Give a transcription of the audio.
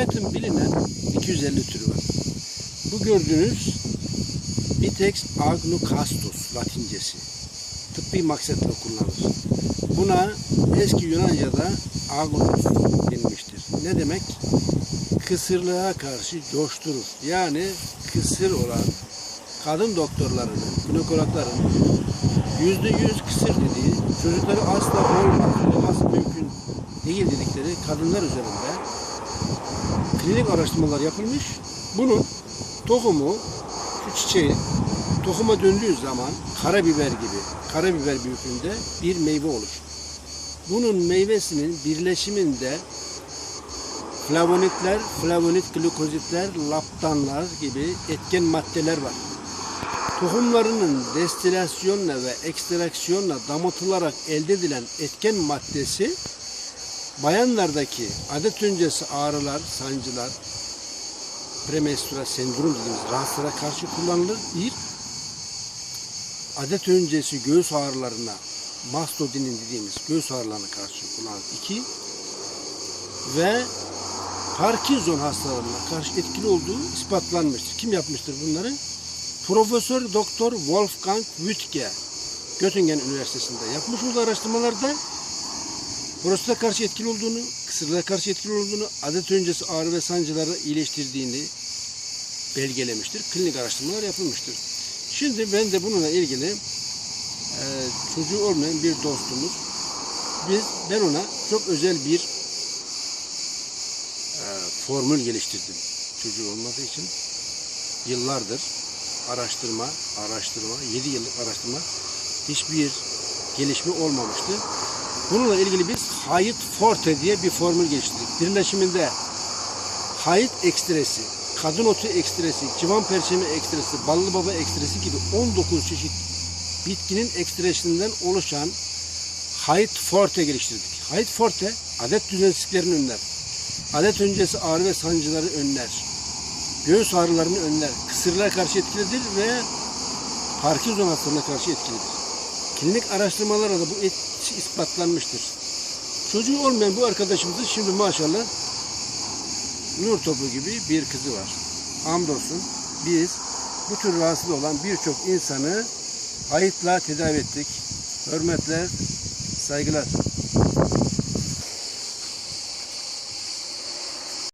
Hayatın bilinen 250 türü var. Bu gördüğünüz Vitex agnocastus latincesi. Tıbbi maksatla kullanılır. Buna eski Yunanca'da agnus denilmiştir. Ne demek? Kısırlığa karşı coşturur. Yani kısır olan kadın doktorlarının, ginekologların yüzde yüz kısır dediği, çocukları asla olmaz, olması mümkün değil dedikleri kadınlar üzerinde klinik araştırmalar yapılmış. Bunun tohumu, şu çiçeği tohuma döndüğü zaman karabiber gibi, karabiber büyüklüğünde bir meyve olur. Bunun meyvesinin birleşiminde flavonitler, flavonit glikozitler, laptanlar gibi etken maddeler var. Tohumlarının destilasyonla ve ekstraksiyonla damatılarak elde edilen etken maddesi bayanlardaki adet öncesi ağrılar, sancılar, premenstrüel sendrom dediğimiz rahatsızlara karşı kullanılır. Bir, adet öncesi göğüs ağrılarına, mastodinin dediğimiz göğüs ağrılarına karşı kullanılır. İki, ve Parkinson hastalarına karşı etkili olduğu ispatlanmıştır. Kim yapmıştır bunları? Profesör Doktor Wolfgang Wütke Göttingen Üniversitesi'nde yapmış olduğu araştırmalarda prostata karşı etkili olduğunu, kısırlığa karşı etkili olduğunu, adet öncesi ağrı ve sancıları iyileştirdiğini belgelemiştir. Klinik araştırmalar yapılmıştır. Şimdi ben de bununla ilgili e, çocuğu olmayan bir dostumuz, biz ben ona çok özel bir e, formül geliştirdim. Çocuğu olmadığı için yıllardır araştırma, araştırma, 7 yıllık araştırma hiçbir gelişme olmamıştı. Bununla ilgili biz Hayit Forte diye bir formül geliştirdik. Birleşiminde Hayit ekstresi, kadın otu ekstresi, civan perçemi ekstresi, ballı baba ekstresi gibi 19 çeşit bitkinin ekstresinden oluşan Hayit Forte geliştirdik. Hayit Forte adet düzensizliklerini önler. Adet öncesi ağrı ve sancıları önler. Göğüs ağrılarını önler. Kısırlığa karşı etkilidir ve Parkinson hastalığına karşı etkilidir. Klinik araştırmalarla da bu etkisi ispatlanmıştır. Çocuğu olmayan bu arkadaşımızın şimdi maşallah nur topu gibi bir kızı var. Hamdolsun biz bu tür rahatsız olan birçok insanı ayıtla tedavi ettik. Hürmetler, saygılar.